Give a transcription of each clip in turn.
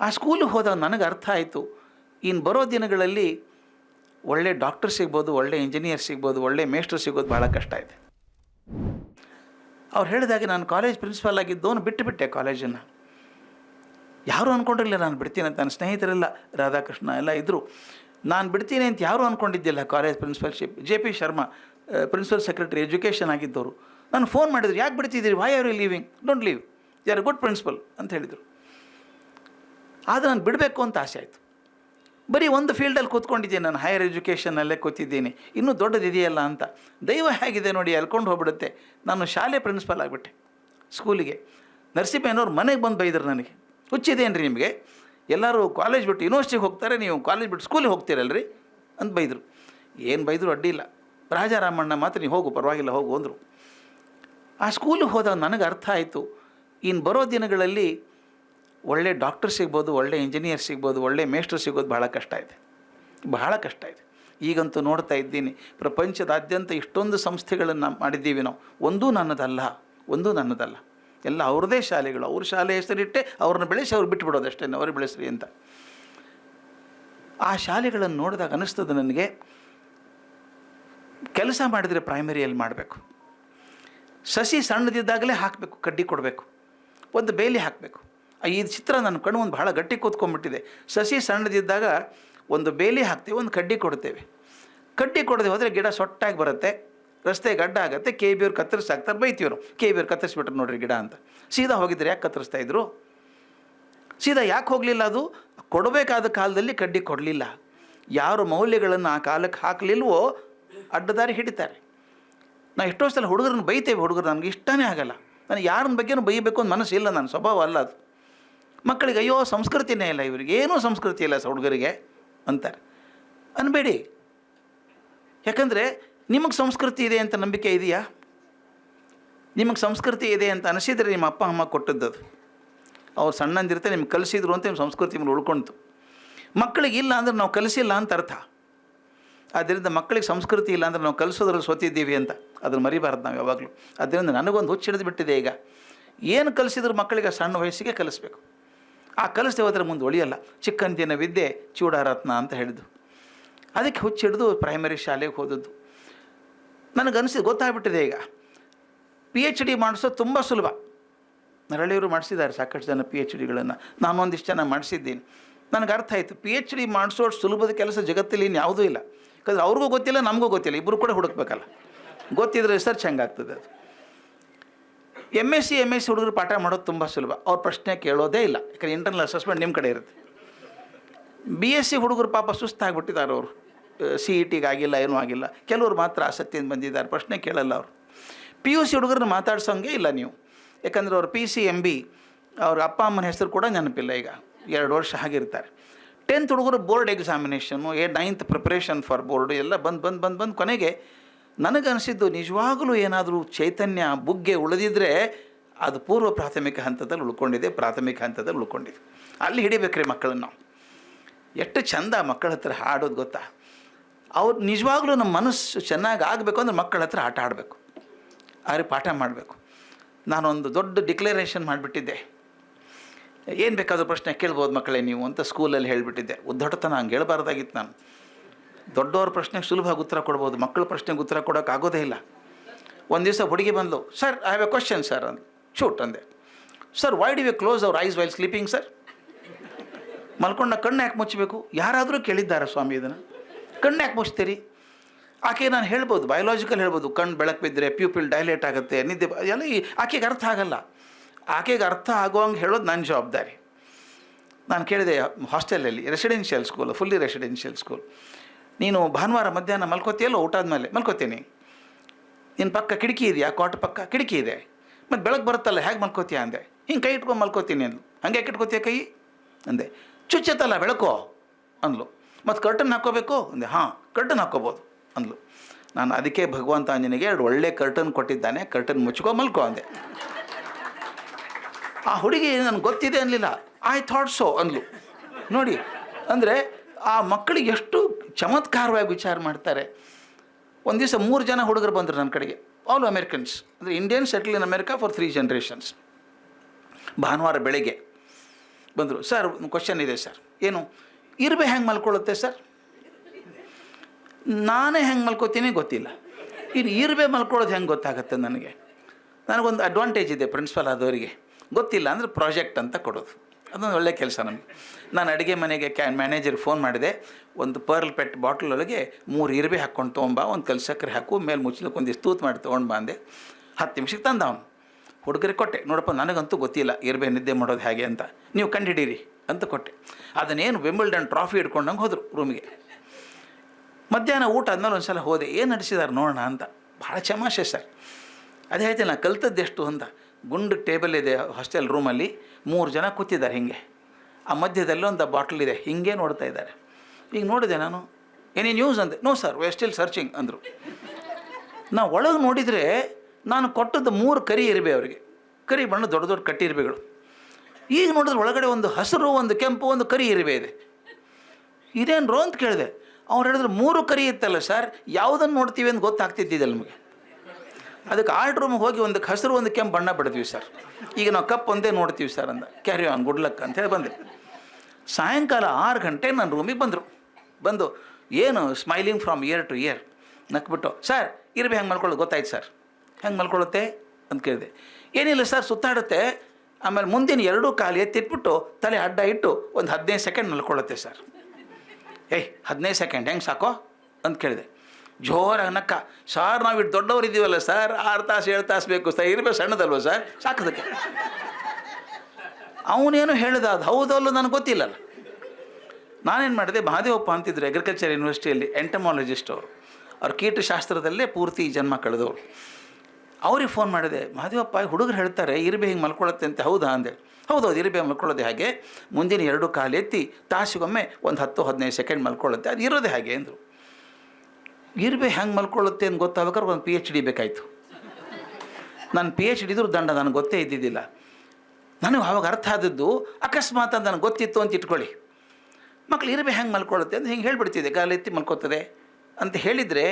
ಆ ಸ್ಕೂಲಿಗೆ ಹೋದಾಗ ನನಗೆ ಅರ್ಥ ಆಯಿತು. ಇನ್ನು ಬರೋ ದಿನಗಳಲ್ಲಿ ಒಳ್ಳೆ ಡಾಕ್ಟರ್ ಸಿಗ್ಬೋದು, ಒಳ್ಳೆ ಇಂಜಿನಿಯರ್ ಸಿಗ್ಬೋದು, ಒಳ್ಳೆ ಮೇಸ್ಟ್ರ್ ಸಿಗೋದು ಭಾಳ ಕಷ್ಟ ಇದೆ. ಅವ್ರು ಹೇಳಿದಾಗೆ ನಾನು ಕಾಲೇಜ್ ಪ್ರಿನ್ಸಿಪಾಲ್ ಆಗಿದ್ದವನು ಬಿಟ್ಟು ಬಿಟ್ಟೆ ಕಾಲೇಜನ್ನು ಯಾರು ಅಂದ್ಕೊಂಡಿರಲಿಲ್ಲ ನಾನು ಬಿಡ್ತೀನಿ ಅಂತ. ನನ್ನ ಸ್ನೇಹಿತರೆಲ್ಲ ರಾಧಾಕೃಷ್ಣ ಎಲ್ಲ ಇದ್ದರು ನಾನು ಬಿಡ್ತೀನಿ ಅಂತ ಯಾರೂ ಅಂದ್ಕೊಂಡಿದ್ದಿಲ್ಲ college ಪ್ರಿನ್ಸಿಪಲ್ಶಿಪ್ J P Sharma principal secretary education ಆಗಿದ್ದವರು. ನಾನು ಫೋನ್ ಮಾಡಿದ್ರು, ಯಾಕೆ ಬಿಡ್ತಿದ್ದೀರಿ? Why are you leaving don't leave you are good principal ಅಂತ ಹೇಳಿದರು. ಆದರೆ ನಾನು ಬಿಡಬೇಕು ಅಂತ ಆಸೆ ಆಯಿತು. ಬರೀ ಒಂದು ಫೀಲ್ಡಲ್ಲಿ ಕೂತ್ಕೊಂಡಿದ್ದೀನಿ, ನಾನು ಹೈಯರ್ ಎಜುಕೇಷನಲ್ಲೇ ಕೂತಿದ್ದೀನಿ. ಇನ್ನೂ ದೊಡ್ಡದಿದೆಯಲ್ಲ ಅಂತ. ದೈವ ಹೇಗಿದೆ ನೋಡಿ ಎಲ್ಕೊಂಡು ಹೋಗ್ಬಿಡುತ್ತೆ. ನಾನು ಶಾಲೆ ಪ್ರಿನ್ಸಿಪಲ್ ಆಗಿಬಿಟ್ಟೆ ಸ್ಕೂಲಿಗೆ ನರಸಿಂಹಯ್ಯನವ್ರು ಮನೆಗೆ ಬಂದು ಬೈದರು ನನಗೆ. ಹುಚ್ಚಿದೇನ್ರಿ ನಿಮಗೆ? ಎಲ್ಲರೂ ಕಾಲೇಜ್ ಬಿಟ್ಟು ಯೂನಿವರ್ಸಿಟಿಗೆ ಹೋಗ್ತಾರೆ, ನೀವು ಕಾಲೇಜ್ ಬಿಟ್ಟು ಸ್ಕೂಲಿಗೆ ಹೋಗ್ತೀರಲ್ರಿ ಅಂತ ಬೈದರು. ಏನು ಬೈದರು ಅಡ್ಡಿ ಇಲ್ಲ. ರಾಜಾರಾಮಣ್ಣ ಮಾತ್ರ ನೀವು ಹೋಗು, ಪರವಾಗಿಲ್ಲ, ಹೋಗು ಅಂದರು. ಆ ಸ್ಕೂಲಿಗೆ ಹೋದಾಗ ನನಗೆ ಅರ್ಥ ಆಯಿತು. ಇನ್ನು ಬರೋ ದಿನಗಳಲ್ಲಿ ಒಳ್ಳೆ ಡಾಕ್ಟರ್ ಸಿಗ್ಬೋದು, ಒಳ್ಳೆ ಇಂಜಿನಿಯರ್ ಸಿಗ್ಬೋದು, ಒಳ್ಳೆ ಮೇಸ್ಟ್ರ್ ಸಿಗೋದು ಭಾಳ ಕಷ್ಟ ಇದೆ. ಬಹಳ ಕಷ್ಟ ಇದೆ. ಈಗಂತೂ ನೋಡ್ತಾ ಇದ್ದೀನಿ, ಪ್ರಪಂಚದಾದ್ಯಂತ ಇಷ್ಟೊಂದು ಸಂಸ್ಥೆಗಳನ್ನು ಮಾಡಿದ್ದೀವಿ ನಾವು. ಒಂದೂ ನನ್ನದಲ್ಲ ಒಂದೂ ನನ್ನದಲ್ಲ. ಎಲ್ಲ ಅವ್ರದ್ದೇ ಶಾಲೆಗಳು. ಅವ್ರ ಶಾಲೆ ಹೆಸರಿಟ್ಟೆ ಅವ್ರನ್ನ ಬೆಳೆಸಿ ಅವ್ರು ಬಿಟ್ಟುಬಿಡೋದು ಅಷ್ಟೇ ಅವ್ರಿಗೆ ಬೆಳೆಸ್ರಿ ಅಂತ. ಆ ಶಾಲೆಗಳನ್ನು ನೋಡಿದಾಗ ಅನ್ನಿಸ್ತದೆ ನನಗೆ, ಕೆಲಸ ಮಾಡಿದರೆ ಪ್ರೈಮರಿಯಲ್ಲಿ ಮಾಡಬೇಕು. ಸಸಿ ಸಣ್ಣದಿದ್ದಾಗಲೇ ಹಾಕಬೇಕು, ಕಡ್ಡಿ ಕೊಡಬೇಕು. ಒಂದು ಬೇಲಿ ಹಾಕಬೇಕು. ಈ ಚಿತ್ರ ನನ್ನ ಕಣ್ಣು ಒಂದು ಭಾಳ ಗಟ್ಟಿ ಕೂತ್ಕೊಂಡ್ಬಿಟ್ಟಿದೆ. ಸಸಿ ಸಣ್ಣದಿದ್ದಾಗ ಒಂದು ಬೇಲಿ ಹಾಕ್ತೀವಿ, ಒಂದು ಕಡ್ಡಿ ಕೊಡ್ತೇವೆ. ಕಡ್ಡಿ ಕೊಡದೆ ಹೋದರೆ ಗಿಡ ಸೊಟ್ಟಾಗಿ ಬರುತ್ತೆ, ರಸ್ತೆ ಗಡ್ಡ ಆಗುತ್ತೆ, ಕೆ ಬಿ ಅವ್ರು ಕತ್ತರಿಸಾಕ್ತಾರೆ ಬೈತೀವ್ರು. ಕೆ ಬಿ ಕತ್ತರಿಸ್ಬಿಟ್ರು ನೋಡ್ರಿ ಗಿಡ ಅಂತ. ಸೀದಾ ಹೋಗಿದ್ರೆ ಯಾಕೆ ಕತ್ತರಿಸ್ತಾ ಇದ್ರು? ಸೀದಾ ಯಾಕೆ ಹೋಗಲಿಲ್ಲ ಅದು? ಕೊಡಬೇಕಾದ ಕಾಲದಲ್ಲಿ ಕಡ್ಡಿ ಕೊಡಲಿಲ್ಲ. ಯಾರು ಮೌಲ್ಯಗಳನ್ನು ಆ ಕಾಲಕ್ಕೆ ಹಾಕಲಿಲ್ವೋ ಅಡ್ಡದಾರಿ ಹಿಡಿತಾರೆ. ನಾ ಎಷ್ಟೋ ಸಲ ಹುಡುಗರನ್ನ ಬೈತೇವೆ, ಹುಡುಗರು ನನಗೆ ಇಷ್ಟನೇ ಆಗಲ್ಲ. ನನಗೆ ಯಾರನ್ನ ಬಗ್ಗೆನೂ ಬೈಯಬೇಕು ಅಂತ ಮನಸ್ಸು ಇಲ್ಲ, ನನ್ನ ಸ್ವಭಾವ ಅಲ್ಲ ಅದು. ಮಕ್ಕಳಿಗೆ, ಅಯ್ಯೋ ಸಂಸ್ಕೃತಿನೇ ಇಲ್ಲ ಇವರಿಗೆ ಏನೂ ಸಂಸ್ಕೃತಿ ಇಲ್ಲ ಸ ಹುಡುಗರಿಗೆ, ಅಂತಾರೆ. ಅನ್ಬೇಡಿ. ಯಾಕಂದರೆ, ನಿಮಗೆ ಸಂಸ್ಕೃತಿ ಇದೆ ಅಂತ ನಂಬಿಕೆ ಇದೆಯಾ? ನಿಮಗೆ ಸಂಸ್ಕೃತಿ ಇದೆ ಅಂತ ಅನಿಸಿದರೆ ನಿಮ್ಮ ಅಪ್ಪ, ಅಮ್ಮ ಕೊಟ್ಟದ್ದದು ಅವ್ರು ಸಣ್ಣಂದಿರ್ತ ನಿಮ್ಗೆ ಕಲಿಸಿದ್ರು ಅಂತ ನಿಮ್ಮ ಸಂಸ್ಕೃತಿ ಮೇಲೆ ಉಳ್ಕೊಳ್ತು ಮಕ್ಕಳಿಗೆ ಇಲ್ಲ ಅಂದರೆ ನಾವು ಕಲಿಸಿಲ್ಲ ಅಂತ ಅರ್ಥ. ಆದ್ದರಿಂದ ಮಕ್ಕಳಿಗೆ ಸಂಸ್ಕೃತಿ ಇಲ್ಲ ಅಂದರೆ ನಾವು ಕಲಿಸೋದ್ರಲ್ಲಿ ಸೋತಿದ್ದೀವಿ ಅಂತ. ಅದನ್ನು ಮರಿಬಾರ್ದು ನಾವು ಯಾವಾಗಲೂ. ಅದರಿಂದ ನನಗೊಂದು ಹುಚ್ಚು ಹಿಡಿದು ಬಿಟ್ಟಿದೆ ಈಗ. ಏನು ಕಲಿಸಿದ್ರು ಮಕ್ಕಳಿಗೆ ಸಣ್ಣ ವಯಸ್ಸಿಗೆ ಕಲಿಸ್ಬೇಕು. ಆ ಕಲಿಸ್ತೇವೆ ಹೋದರೆ ಮುಂದೆ ಉಳಿಯಲ್ಲ ಚಿಕ್ಕಂದಿನ ವಿದ್ಯೆ ಚೂಡಾರತ್ನ ಅಂತ ಹೇಳಿದ್ದು. ಅದಕ್ಕೆ ಹುಚ್ಚಿಡಿದು ಪ್ರೈಮರಿ ಶಾಲೆಗೆ ಹೋದದ್ದು. ನನಗನ್ಸಿದ್ದು ಗೊತ್ತಾಗ್ಬಿಟ್ಟಿದೆ ಈಗ. ಪಿ ಎಚ್ ಡಿ ಮಾಡಿಸೋದು ತುಂಬ ಸುಲಭ. ನರಳಿಯವರು ಮಾಡಿಸಿದ್ದಾರೆ ಸಾಕಷ್ಟು ಜನ ಪಿ ಎಚ್ ಡಿಗಳನ್ನು ನಾನು ಒಂದಿಷ್ಟು ಜನ ಮಾಡಿಸಿದ್ದೀನಿ. ನನಗೆ ಅರ್ಥ ಆಯಿತು ಪಿ ಎಚ್ ಡಿ ಮಾಡಿಸೋಷ್ಟು ಸುಲಭದ ಕೆಲಸ ಜಗತ್ತಲ್ಲಿ ಇನ್ನು ಯಾವುದೂ ಇಲ್ಲ. ಯಾಕಂದರೆ ಅವ್ರಿಗೂ ಗೊತ್ತಿಲ್ಲ, ನಮಗೂ ಗೊತ್ತಿಲ್ಲ. ಇಬ್ಬರು ಕೂಡ ಹುಡುಕ್ಬೇಕಲ್ಲ. ಗೊತ್ತಿದ್ರೆ ರಿಸರ್ಚ್ ಹೆಂಗಾಗ್ತದೆ ಅದು. M S C M S C ಹುಡುಗರು ಪಾಠ ಮಾಡೋದು ತುಂಬ ಸುಲಭ. ಅವ್ರ ಪ್ರಶ್ನೆ ಕೇಳೋದೇ ಇಲ್ಲ. ಯಾಕಂದ್ರೆ ಇಂಟರ್ನಲ್ ಅಸೆಸ್ಮೆಂಟ್ ನಿಮ್ಮ ಕಡೆ ಇರುತ್ತೆ. ಬಿ ಎಸ್ ಸಿ ಹುಡುಗರು ಪಾಪ ಸುಸ್ತಾಗ್ಬಿಟ್ಟಿದ್ದಾರೆ ಅವರು. ಸಿ ಇ ಟಿಗೆ ಆಗಿಲ್ಲ ಏನೂ ಆಗಿಲ್ಲ. ಕೆಲವರು ಮಾತ್ರ ಆಸಕ್ತಿಯಿಂದ ಬಂದಿದ್ದಾರೆ. ಪ್ರಶ್ನೆ ಕೇಳಲ್ಲ ಅವರು. ಪಿ ಯು ಸಿ ಹುಡುಗರನ್ನ ಮಾತಾಡ್ಸೋಂಗೆ ಇಲ್ಲ ನೀವು. ಯಾಕಂದರೆ ಅವ್ರು ಪಿ ಸಿ ಎಂ ಬಿ ಅವ್ರ ಅಪ್ಪ ಅಮ್ಮನ ಹೆಸರು ಕೂಡ ನೆನಪಿಲ್ಲ ಈಗ. ಎರಡು ವರ್ಷ ಆಗಿರ್ತಾರೆ ಟೆಂತ್ ಹುಡುಗರು ಬೋರ್ಡ್ ಎಕ್ಸಾಮಿನೇಷನು ಏ ನೈನ್ತ್ ಪ್ರಿಪ್ರೇಷನ್ ಫಾರ್ ಬೋರ್ಡು ಎಲ್ಲ ಬಂದು ಬಂದು ಬಂದು ಬಂದು ಕೊನೆಗೆ ನನಗನ್ನಿಸಿದ್ದು ನಿಜವಾಗಲೂ ಏನಾದರೂ ಚೈತನ್ಯ ಬುಗ್ಗೆ ಉಳಿದಿದ್ರೆ ಅದು ಪೂರ್ವ ಪ್ರಾಥಮಿಕ ಹಂತದಲ್ಲಿ ಉಳ್ಕೊಂಡಿದೆ, ಪ್ರಾಥಮಿಕ ಹಂತದಲ್ಲಿ ಉಳ್ಕೊಂಡಿದೆ. ಅಲ್ಲಿ ಹಿಡಿಬೇಕ್ರಿ ಮಕ್ಕಳನ್ನು. ಎಷ್ಟು ಚಂದ ಮಕ್ಕಳ ಹತ್ರ ಹಾಡೋದು ಗೊತ್ತಾ? ಅವ್ರು ನಿಜವಾಗ್ಲೂ ನಮ್ಮ ಮನಸ್ಸು ಚೆನ್ನಾಗಿ ಆಗಬೇಕು ಅಂದ್ರೆ ಮಕ್ಕಳ ಹತ್ರ ಆಟ ಆಡಬೇಕು. ಅವ್ರಿಗೆ ಪಾಠ ಮಾಡಬೇಕು. ನಾನೊಂದು ದೊಡ್ಡ ಡಿಕ್ಲರೇಷನ್ ಮಾಡಿಬಿಟ್ಟಿದ್ದೆ. ಏನು ಬೇಕಾದರೂ ಪ್ರಶ್ನೆ ಕೇಳ್ಬೋದು ಮಕ್ಕಳೇ ನೀವು ಅಂತ ಸ್ಕೂಲಲ್ಲಿ ಹೇಳಿಬಿಟ್ಟಿದ್ದೆ. ಉದ್ದಟತನ ಹಂಗೆ ಹೇಳ್ಬಾರ್ದಾಗಿತ್ತು ನಾನು. ದೊಡ್ಡವ್ರ ಪ್ರಶ್ನೆಗೆ ಸುಲಭವಾಗಿ ಉತ್ತರ ಕೊಡ್ಬೋದು, ಮಕ್ಕಳ ಪ್ರಶ್ನೆಗೆ ಉತ್ತರ ಕೊಡೋಕ್ಕಾಗೋದೇ ಇಲ್ಲ. ಒಂದು ದಿವಸ ಹುಡುಗಿ ಬಂದಳು sir I have a question sir ಅಂದು. ಶೂಟ್ ಅಂದೆ. Sir why do we close our eyes while sleeping sir ಮಲ್ಕೊಂಡ ಕಣ್ಣು ಯಾಕೆ ಮುಚ್ಚಬೇಕು ಯಾರಾದರೂ ಕೇಳಿದ್ದಾರೆ ಸ್ವಾಮಿ ಇದನ್ನು? ಕಣ್ಣು ಯಾಕೆ ಮುಚ್ತೀರಿ? ಆಕೆ ನಾನು ಹೇಳ್ಬೋದು ಬಯೋಲಾಜಿಕಲ್ ಹೇಳ್ಬೋದು, ಕಣ್ಣು ಬೆಳಕು ಬಿದ್ದರೆ ಪ್ಯೂಪಿಲ್ ಡೈಲೇಟ್ ಆಗುತ್ತೆ, ನಿದ್ದೆ ಎಲ್ಲ ಈ ಆಕೆಗೆ ಅರ್ಥ ಆಗಲ್ಲ. ಆಕೆಗೆ ಅರ್ಥ ಆಗೋಂಗೆ ಹೇಳೋದು ನನ್ನ ಜವಾಬ್ದಾರಿ. ನಾನು ಕೇಳಿದೆ ಹಾಸ್ಟೆಲಲ್ಲಿ residential school fully residential school ನೀನು ಭಾನುವಾರ ಮಧ್ಯಾಹ್ನ ಮಲ್ಕೋತಿಯಲ್ಲೋ ಊಟ ಆದಮೇಲೆ ಮಲ್ಕೋತೀನಿ. ನಿನ್ನ ಪಕ್ಕ ಕಿಟಕಿ ಇದೆಯಾ? ಕ್ವಾಟ್ ಪಕ್ಕ? ಕಿಟಕಿ ಇದೆ. ಮತ್ತು ಬೆಳಗ್ಗೆ ಬರುತ್ತಲ್ಲ, ಹೇಗೆ ಮಲ್ಕೋತೀಯ ಅಂದೆ. ಹಿಂಗೆ ಕೈ ಇಟ್ಕೊಂಡು ಮಲ್ಕೋತೀನಿ ಅಂದ್ಲು. ಹಂಗೆ ಇಟ್ಕೋತೀಯ ಕೈ? ಅಂದೆ. ಚುಚ್ಚತ್ತಲ್ಲ, ಬೆಳಕೋ? ಅಂದ್ಲು. ಮತ್ತು ಕರ್ಟನ್ ಹಾಕ್ಕೋಬೇಕು? ಅಂದೆ. ಹಾಂ ಕರ್ಟನ್ ಹಾಕ್ಕೋಬೋದು, ಅಂದ್ಲು. ನಾನು ಅದಕ್ಕೆ ಭಗವಂತ ನಿನಗೆ ಎರಡು ಒಳ್ಳೆ ಕರ್ಟನ್ ಕೊಟ್ಟಿದ್ದಾನೆ. ಕರ್ಟನ್ ಮುಚ್ಕೋ, ಮಲ್ಕೋ, ಅಂದೆ. ಆ ಹುಡುಗಿ ನನಗೆ ಗೊತ್ತಿದೆ ಅನ್ನಲಿಲ್ಲ ಐ ಥಾಟ್ ಸೋ ಅಂದ್ಲು. ನೋಡಿ, ಅಂದರೆ ಆ ಮಕ್ಕಳಿಗೆ ಎಷ್ಟು ಚಮತ್ಕಾರವಾಗಿ ವಿಚಾರ ಮಾಡ್ತಾರೆ. ಒಂದು ದಿವಸ ಮೂರು ಜನ ಹುಡುಗರು ಬಂದರು ನನ್ನ ಕಡೆಗೆ. ಆಲ್ ಅಮೇರಿಕನ್ಸ್ ಅಂದರೆ Indian settle in America for three generations ಭಾನುವಾರ ಬೆಳಗ್ಗೆ ಬಂದರು. ಸರ್ ಕ್ವಶನ್ ಇದೆ ಸರ್ ಏನು? ಇರುವೆ ಹೆಂಗೆ ಮಲ್ಕೊಳ್ಳುತ್ತೆ ಸರ್ ನಾನೇ ಹೆಂಗೆ ಮಲ್ಕೋತೀನಿ ಗೊತ್ತಿಲ್ಲ. ಇನ್ನು ಇರುವೆ ಮಲ್ಕೊಳ್ಳೋದು ಹೆಂಗೆ ಗೊತ್ತಾಗುತ್ತೆ ನನಗೆ? ನನಗೊಂದು ಅಡ್ವಾಂಟೇಜ್ ಇದೆ ಪ್ರಿನ್ಸಿಪಲ್ ಆದವರಿಗೆ. ಗೊತ್ತಿಲ್ಲ ಅಂದರೆ ಪ್ರಾಜೆಕ್ಟ್ ಅಂತ ಕೊಡೋದು. ಅದೊಂದು ಒಳ್ಳೆ ಕೆಲಸ ನಮಗೆ. ನಾನು ಅಡುಗೆ ಮನೆಗೆ ಕ್ಯಾ ಮ್ಯಾನೇಜರ್ಗೆ ಫೋನ್ ಮಾಡಿದೆ. ಒಂದು ಪರ್ಲ್ ಪೆಟ್ ಬಾಟ್ಲೊಳಗೆ ಮೂರು ಇರುವೆ ಹಾಕ್ಕೊಂಡು ತೊಗೊಂಬ, ಒಂದು ಕಲ್ ಸಕ್ಕರೆ ಹಾಕು, ಮೇಲೆ ಮುಚ್ಚಲಕ್ಕೆ ಒಂದಿಷ್ಟು ತೂತು ಮಾಡಿ ತೊಗೊಂಡು ಬಂದೆ ಹತ್ತು ನಿಮಿಷಕ್ಕೆ ತಂದ ಅವನು. ಹುಡುಗರಿಗೆ ಕೊಟ್ಟೆ, ನೋಡಪ್ಪ ನನಗಂತೂ ಗೊತ್ತಿಲ್ಲ ಇರುವೆ ನಿದ್ದೆ ಮಾಡೋದು ಹೇಗೆ ಅಂತ. ನೀವು ಕಂಡುಹಿಡೀರಿ ಅಂತ ಕೊಟ್ಟೆ. ಅದನ್ನೇನು ವಿಂಬಲ್ಡನ್ ಟ್ರಾಫಿ ಹಿಡ್ಕೊಂಡಂಗೆ ಹೋದರು ರೂಮಿಗೆ ಮಧ್ಯಾಹ್ನ ಊಟ ಆದ್ಮೇಲೆ ಒಂದು ಸಲ ಹೋದೆ, ಏನು ನಡೆಸಿದಾರೆ ನೋಡೋಣ ಅಂತ. ಭಾಳ ಚಮಾಷೆ ಸರ್. ಅದೇ ಹೇಳ್ತೀನಿ ನಾನು ಕಲ್ತದ್ದು ಎಷ್ಟು ಅಂತ. ಗುಂಡು ಟೇಬಲ್ ಇದೆ ಹಾಸ್ಟೆಲ್ ರೂಮಲ್ಲಿ ಮೂರು ಜನ ಕೂತಿದ್ದಾರೆ ಹಿಂಗೆ. ಆ ಮಧ್ಯದಲ್ಲಿ ಒಂದು ಬಾಟ್ಲ್ ಇದೆ, ಹಿಂಗೆ ನೋಡ್ತಾ ಇದ್ದಾರೆ. ಈಗ ನೋಡಿದೆ ನಾನು ಏನೇ ನ್ಯೂಸ್ ಅಂದೆ no sir we still searching ಅಂದರು. ನಾ ಒಳಗೆ ನೋಡಿದರೆ ನಾನು ಕೊಟ್ಟದ್ದು ಮೂರು ಕರಿ ಇರಬೆ ಅವರಿಗೆ. ಕರಿ ಬಣ್ಣ ದೊಡ್ಡ ದೊಡ್ಡ ಕಟ್ಟಿ ಇರುವೆಗಳು ಈಗ ನೋಡಿದ್ರೆ ಒಳಗಡೆ ಒಂದು ಹಸಿರು, ಒಂದು ಕೆಂಪು, ಒಂದು ಕರಿ ಇರುವೆ ಇದೆ. ಇದೇನು ರೋ ಅಂತ ಕೇಳಿದೆ. ಅವ್ರು ಹೇಳಿದ್ರು ಮೂರು ಕರಿ ಇತ್ತಲ್ಲ ಸರ್ ಯಾವುದನ್ನು ನೋಡ್ತೀವಿ ಅಂತ ಗೊತ್ತಾಗ್ತಿದ್ದಿಲ್ಲ ನಮಗೆ. ಅದಕ್ಕೆ ಆರ್ಟ್ ರೂಮ್ಗೆ ಹೋಗಿ ಒಂದು ಹಸಿರು ಒಂದು ಕೆಂಪು ಬಣ್ಣ ಬಿಡ್ತೀವಿ ಸರ್. ಈಗ ನಾವು ಕಪ್ ಒಂದೇ ನೋಡ್ತೀವಿ ಸರ್ ಅಂದ. ಕ್ಯಾರಿ ಆನ್, ಗುಡ್ ಲಕ್ ಅಂತೇಳಿ ಬಂದೆ. ಸಾಯಂಕಾಲ ಆರು ಗಂಟೆ ನನ್ನ ರೂಮಿಗೆ ಬಂದರು. ಬಂದು, ಏನು smiling from ear to ear ನಕ್ಬಿಟ್ಟು, sir, ಇರ್ಬಿ ಹೆಂಗೆ ಮಲ್ಕೊಳ್ಳೋದು? ಗೊತ್ತಾಯ್ತು ಸರ್. ಹೆಂಗೆ ಮಲ್ಕೊಳ್ಳುತ್ತೆ? ಅಂತ ಕೇಳಿದೆ. ಏನಿಲ್ಲ ಸರ್, ಸುತ್ತಾಡುತ್ತೆ. ಆಮೇಲೆ ಮುಂದಿನ ಎರಡೂ ಕಾಲು ಎತ್ತಿಟ್ಬಿಟ್ಟು ತಲೆ ಅಡ್ಡ ಇಟ್ಟು ಒಂದು ಹದಿನೈದು ಸೆಕೆಂಡ್ ಮಲ್ಕೊಳ್ಳುತ್ತೆ ಸರ್. ಏಯ್, ಹದಿನೈದು ಸೆಕೆಂಡ್ ಹೆಂಗೆ ಸಾಕೋ? ಅಂತ ಕೇಳಿದೆ. ಜೋರಾಗಿ ನಕ್ಕ. ಸಾರ್ ನಾವು ಇಟ್ಟು ದೊಡ್ಡವ್ರು ಇದ್ದೀವಲ್ಲ ಸರ್, ಆರು ತಾಸು, ಏಳು ತಾಸು ಬೇಕು. ಸರ್ ಇರಬೇಕು, ಸಣ್ಣದಲ್ವ ಸರ್? ಸಾಕದಕ್ಕೆ ಅವನೇನು ಹೇಳಿದ, ಅದು ಹೌದಲ್ಲೋ ನನಗೆ ಗೊತ್ತಿಲ್ಲಲ್ಲ. ನಾನೇನು ಮಾಡಿದೆ, ಮಹಾದೇವಪ್ಪ ಅಂತಿದ್ರು ಅಗ್ರಿಕಲ್ಚರ್ ಯೂನಿವರ್ಸಿಟಿಯಲ್ಲಿ ಎಂಟಮಾಲಜಿಸ್ಟ್ ಅವರು. ಅವ್ರು ಕೀಟಶಾಸ್ತ್ರದಲ್ಲೇ ಪೂರ್ತಿ ಜನ್ಮ ಕಳೆದವರು. ಅವ್ರಿಗೆ ಫೋನ್ ಮಾಡಿದೆ, ಮಹಾದೇವಪ್ಪ ಹುಡುಗರು ಹೇಳ್ತಾರೆ, ಇರುಬೆ ಹಿಂಗೆ ಮಲ್ಕೊಳ್ಳುತ್ತೆ ಅಂತ, ಹೌದಾ ಅಂದೆ. ಹೌದೌದು, ಇರುಬೆ ಮಲ್ಕೊಳ್ಳೋದೆ ಹಾಗೆ. ಮುಂದಿನ ಎರಡು ಕಾಲು ಎತ್ತಿ ತಾಸಿಗೊಮ್ಮೆ ಒಂದು ಹತ್ತು, ಹದಿನೈದು ಸೆಕೆಂಡ್ ಮಲ್ಕೊಳ್ಳುತ್ತೆ ಅದು ಇರೋದೇ ಹಾಗೆ ಅಂದರು. ಇರುಬೆ ಹೆಂಗೆ ಮಲ್ಕೊಳ್ಳುತ್ತೆ ಅಂತ ಗೊತ್ತಾಗ್ಬೇಕಾದ್ರೆ ಒಂದು ಪಿ ಎಚ್ ಡಿ ಬೇಕಾಯಿತು. ನಾನು ಪಿ ಎಚ್ ಡಿದ್ರು ದಂಡ ನನಗೆ ಗೊತ್ತೇ ಇದ್ದಿದ್ದಿಲ್ಲ. ನನಗೆ ಅವಾಗ ಅರ್ಥ ಆದದ್ದು ಅಕಸ್ಮಾತ್ ನನಗೆ ಗೊತ್ತಿತ್ತು ಅಂತ ಇಟ್ಕೊಳ್ಳಿ. ಮಕ್ಳು ಇರ್ಬೆ ಹೆಂಗೆ ಮಲ್ಕೊಳ್ಳುತ್ತೆ ಅಂತ ಹಿಂಗೆ ಹೇಳ್ಬಿಡ್ತಿದೆ ಗಾಲೆತ್ತಿ ಮಲ್ಕೋತದೆ ಅಂತ ಹೇಳಿದರೆ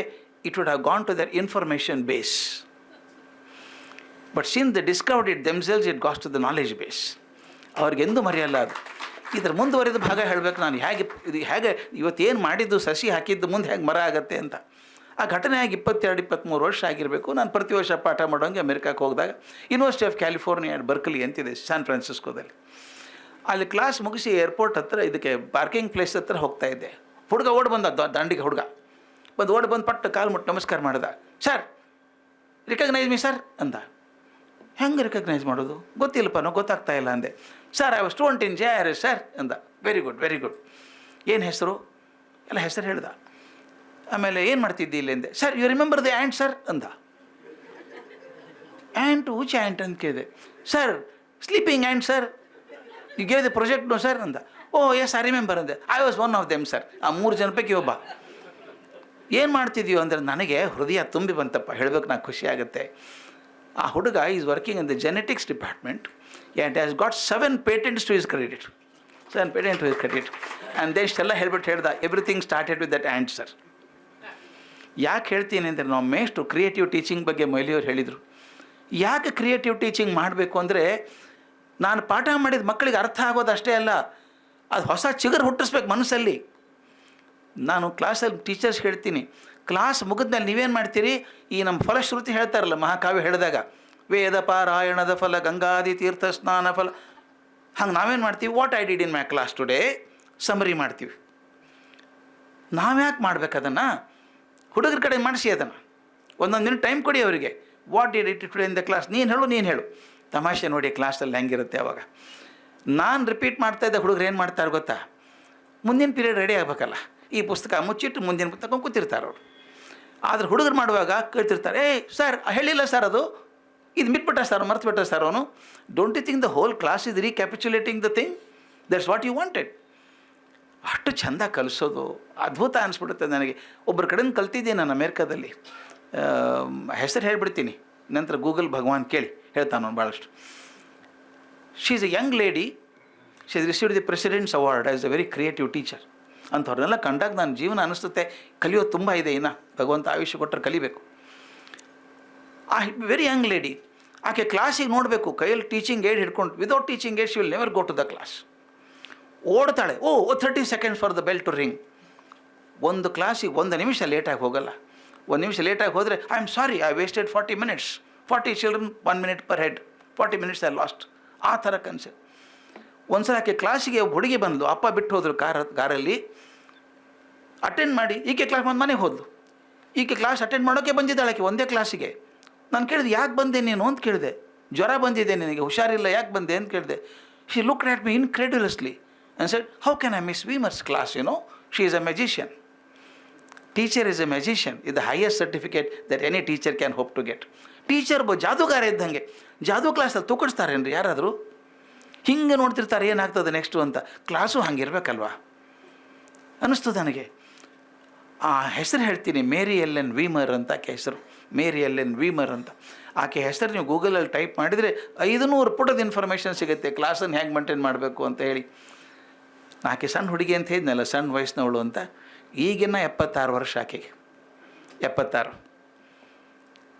it would have gone to their information base but since they discovered it themselves it goes to the knowledge base ಅವ್ರಿಗೆಂದು ಮರೆಯಲ್ಲ ಅದು. ಇದರ ಮುಂದುವರೆದ ಭಾಗ ಹೇಳಬೇಕು ನಾನು. ಹೇಗೆ, ಇದು ಹೇಗೆ ಇವತ್ತೇನು ಮಾಡಿದ್ದು, ಸಸಿ ಹಾಕಿದ್ದು, ಮುಂದೆ ಹೇಗೆ ಮರ ಆಗತ್ತೆ ಅಂತ. ಆ ಘಟನೆ ಆಗಿ ಇಪ್ಪತ್ತೆರಡು, ಇಪ್ಪತ್ತ್ಮೂರು ವರ್ಷ ಆಗಿರಬೇಕು. ನಾನು ಪ್ರತಿ ವರ್ಷ ಪಾಠ ಮಾಡೋಂಗೆ ಅಮೆರಿಕಕ್ಕೆ ಹೋದಾಗ ಯೂನಿವರ್ಸಿಟಿ ಆಫ್ ಕ್ಯಾಲಿಫೋರ್ನಿಯಾ ಬರ್ಕಲಿ ಅಂತಿದೆ ಸ್ಯಾನ್ ಫ್ರಾನ್ಸಿಸ್ಕೋದಲ್ಲಿ ಅಲ್ಲಿ ಕ್ಲಾಸ್ ಮುಗಿಸಿ ಏರ್ಪೋರ್ಟ್ ಹತ್ತಿರ ಇದಕ್ಕೆ ಪಾರ್ಕಿಂಗ್ ಪ್ಲೇಸ್ ಹತ್ತಿರ ಹೋಗ್ತಾ ಇದ್ದೆ. ಹುಡುಗ ಓಡಿ ಬಂದ ದಂಡಿಗೆ ಹುಡುಗ. ಬಂದು ಓಡಿ ಬಂದು ಪಟ್ಟು ಕಾಲು ಮುಟ್ಟು ನಮಸ್ಕಾರ ಮಾಡ್ದ. ಸರ್ ರಿಕಗ್ನೈಸ್ ಮೀ ಸರ್ ಅಂದ. ಹೆಂಗೆ ರಿಕಗ್ನೈಸ್ ಮಾಡೋದು? ಗೊತ್ತಿಲ್ಲಪ್ಪ ನಾವು ಗೊತ್ತಾಗ್ತಾ ಇಲ್ಲ, ಅಂದೆ. Sir I was student in J R S sir ಅಂದ. ವೆರಿ ಗುಡ್ ವೆರಿ ಗುಡ್ ಏನು ಹೆಸರು? ಎಲ್ಲ ಹೆಸರು ಹೇಳ್ದ. ಆಮೇಲೆ ಏನು ಮಾಡ್ತಿದ್ದಿ ಇಲ್ಲಿ? ಅಂದೆ. Sir you remember the ant sir ಅಂದ. ಆ್ಯಂಟ್ ಉಚ್ ಆ್ಯಂಟ್ ಅಂತ ಕೇಳಿದೆ. Sir sleeping and sir you gave project no sir ಅಂದ. ಓ ಎಸ್ ಐ ರಿಮೆಂಬರ್ ಅಂದೆ. I was one of them sir ಆ ಮೂರು ಜನ ಪೈಕಿ ಒಬ್ಬ. ಏನು ಮಾಡ್ತಿದ್ಯೋ? ಅಂದರೆ ನನಗೆ ಹೃದಯ ತುಂಬಿ ಬಂತಪ್ಪ. ಹೇಳಬೇಕು ನಾನು ಖುಷಿ ಆಗುತ್ತೆ. ಆ ಹುಡುಗ is working in the genetics department and has got seven patents to his credit seven patent to his credit and ದೇಷ್ಟೆಲ್ಲ ಹೇಳ್ಬಿಟ್ಟು ಹೇಳ್ದ everything started with that and sir ಯಾಕೆ ಹೇಳ್ತೀನಿ ಅಂದರೆ ನಾವು ಮೇಷ್ಟು ಕ್ರಿಯೇಟಿವ್ ಟೀಚಿಂಗ್ ಬಗ್ಗೆ ಮೊಯ್ಲಿಯವ್ರು ಹೇಳಿದರು. ಯಾಕೆ ಕ್ರಿಯೇಟಿವ್ ಟೀಚಿಂಗ್ ಮಾಡಬೇಕು ಅಂದರೆ ನಾನು ಪಾಠ ಮಾಡಿದ ಮಕ್ಕಳಿಗೆ ಅರ್ಥ ಆಗೋದು ಅಷ್ಟೇ ಅಲ್ಲ, ಅದು ಹೊಸ ಚಿಗುರು ಹುಟ್ಟಿಸ್ಬೇಕು ಮನಸ್ಸಲ್ಲಿ. ನಾನು ಕ್ಲಾಸಲ್ಲಿ ಟೀಚರ್ಸ್ ಹೇಳ್ತೀನಿ ಕ್ಲಾಸ್ ಮುಗಿದ್ಮೇಲೆ ನೀವೇನು ಮಾಡ್ತೀರಿ? ಈ ನಮ್ಮ ಫಲಶ್ರುತಿ ಹೇಳ್ತಾರಲ್ಲ ಮಹಾಕಾವ್ಯ ಹೇಳಿದಾಗ ವೇದ ಪಾರಾಯಣದ ಫಲ, ಗಂಗಾದಿ ತೀರ್ಥ ಸ್ನಾನ ಫಲ. ಹಂಗೆ ನಾವೇನು ಮಾಡ್ತೀವಿ? What I did in my class today summary ಮಾಡ್ತೀವಿ. ನಾವ್ಯಾಕೆ ಮಾಡ್ಬೇಕು ಅದನ್ನು? ಹುಡುಗರ ಕಡೆ ಮಾಡಿಸಿ ಅದನ್ನು. ಒಂದೊಂದು ದಿನ ಟೈಮ್ ಕೊಡಿ ಅವರಿಗೆ. What did it today in the class ನೀನು ಹೇಳು ನೀನು ಹೇಳು. ತಮಾಷೆ ನೋಡಿ ಕ್ಲಾಸಲ್ಲಿ ಹೆಂಗಿರುತ್ತೆ ಅವಾಗ. ನಾನು ರಿಪೀಟ್ ಮಾಡ್ತಾ ಇದ್ದೆ ಹುಡುಗರು ಏನು ಮಾಡ್ತಾರೆ ಗೊತ್ತಾ? ಮುಂದಿನ ಪೀರಿಯಡ್ ರೆಡಿ ಆಗಬೇಕಲ್ಲ. ಈ ಪುಸ್ತಕ ಮುಚ್ಚಿಟ್ಟು ಮುಂದಿನ ಪುಸ್ತಕ ಕೂತಿರ್ತಾರೆ ಅವರು. ಆದ್ರೆ ಹುಡುಗರು ಮಾಡುವಾಗ ಕೇಳ್ತಿರ್ತಾರೆ, ಏಯ್ ಸರ್ ಹೇಳಿಲ್ಲ ಸರ್ ಅದು. ಇದು ಬಿಟ್ಬಿಟ್ಟ ಸರ್ ಮರ್ತು ಬಿಟ್ಟ ಸರ್ ಅವನು. Don't you think the whole class is recapitulating the thing that's what you wanted ಅಷ್ಟು ಚಂದ ಕಲಿಸೋದು ಅದ್ಭುತ ಅನಿಸ್ಬಿಡುತ್ತೆ ನನಗೆ. ಒಬ್ಬರ ಕಡೆಯಿಂದ ಕಲ್ತಿದ್ದೆ ನಾನು ಅಮೇರಿಕಾದಲ್ಲಿ. ಹೆಸರು ಹೇಳ್ಬಿಡ್ತೀನಿ. ನಂತರ ಗೂಗಲ್ ಭಗವಾನ್ ಕೇಳಿ. ಹೇಳ್ತಾನೆ ಅವನು ಭಾಳಷ್ಟು. She is a young lady she is received the president's award as a very creative teacher ಅಂಥವ್ರನ್ನೆಲ್ಲ ಕಂಡಾಗ ನನ್ನ ಜೀವನ ಅನಿಸುತ್ತೆ. ಕಲಿಯೋದು ತುಂಬ ಇದೆ ಇನ್ನು. ಭಗವಂತ ಆಯುಷ್ಯ ಕೊಟ್ಟರೆ ಕಲಿಬೇಕು. ಆ ವೆರಿ ಯಂಗ್ ಲೇಡಿ ಆಕೆ ಕ್ಲಾಸಿಗೆ ನೋಡಬೇಕು, ಕೈಯಲ್ಲಿ ಟೀಚಿಂಗ್ ಏಡ್ ಹಿಡ್ಕೊಂಡು without teaching aid she will never go to the class ಓಡ್ತಾಳೆ, O thirty seconds for the bell to ring ಒಂದು ಕ್ಲಾಸಿಗೆ ಒಂದು ನಿಮಿಷ ಲೇಟಾಗಿ ಹೋಗಲ್ಲ. ಒಂದು ನಿಮಿಷ ಲೇಟಾಗಿ ಹೋದರೆ I am sorry I wasted forty minutes forty children one minute per head forty minutes I lost ಆ ಥರ ಕನ್ಸೆಪ್ಟ್ ಒಂದು ಸಲ ಆಕೆ ಕ್ಲಾಸಿಗೆ ಹುಡುಗಿ ಬಂದಳು ಅಪ್ಪ ಬಿಟ್ಟು ಹೋದರು ಕಾರ, ಕಾರಲ್ಲಿ. ಅಟೆಂಡ್ ಮಾಡಿ, ಈಕೆ ಕ್ಲಾಸ್ ಬಂದು ಮನೆಗೆ ಹೋದ್ಲು. ಈಕೆ ಕ್ಲಾಸ್ ಅಟೆಂಡ್ ಮಾಡೋಕ್ಕೆ ಬಂದಿದ್ದಾಳೆ ಆಕೆ, ಒಂದೇ ಕ್ಲಾಸಿಗೆ ನಾನು ಕೇಳಿದೆ, ಯಾಕೆ ಬಂದೆ ನೀನು ಅಂತ ಕೇಳಿದೆ. ಜ್ವರ ಬಂದಿದೆ ನಿನಗೆ, ಹುಷಾರಿಲ್ಲ, ಯಾಕೆ ಬಂದೆ ಅಂತ ಕೇಳಿದೆ. She look at me incredulously and said how can I miss Weimer's class you know she is a magician teacher is a magician ಇದು the highest certificate that any teacher can hope to get teacher ಬ ಜಾದೂಗಾರ ಇದ್ದಂಗೆ, ಜಾದೂ ಕ್ಲಾಸಲ್ಲಿ ತೂಕಡಿಸ್ತಾರೇನ್ರಿ ಯಾರಾದರೂ? ಹಿಂಗೆ ನೋಡ್ತಿರ್ತಾರೆ, ಏನಾಗ್ತದೆ next ಅಂತ. ಕ್ಲಾಸು ಹಂಗಿರ್ಬೇಕಲ್ವಾ? ಅನ್ನಿಸ್ತು ನನಗೆ. ಆ ಹೆಸರು ಹೇಳ್ತೀನಿ ಮೇರಿ ಎಲ್ ಎನ್ ವೀಮರ್ ಅಂತ ಆಕೆ ಹೆಸರು. ಮೇರಿ ಎನ್ ವೀಮರ್ ಅಂತ. ಆಕೆ ಹೆಸರು ನೀವು ಗೂಗಲಲ್ಲಿ ಟೈಪ್ ಮಾಡಿದರೆ ಐದುನೂರು ಪುಟದ ಇನ್ಫಾರ್ಮೇಷನ್ ಸಿಗುತ್ತೆ. ಕ್ಲಾಸನ್ನು ಹೇಗೆ ಮೇಂಟೈನ್ ಮಾಡಬೇಕು ಅಂತ ಹೇಳಿ. ಆಕೆ ಸಣ್ಣ ಹುಡುಗಿ ಅಂತ ಹೇಳಿದ್ನಲ್ಲ, ಸಣ್ಣ ವಯಸ್ಸಿನವಳು ಅಂತ. ಈಗಿನ ಎಪ್ಪತ್ತಾರು ವರ್ಷ ಆಕೆಗೆ. ಎಪ್ಪತ್ತಾರು.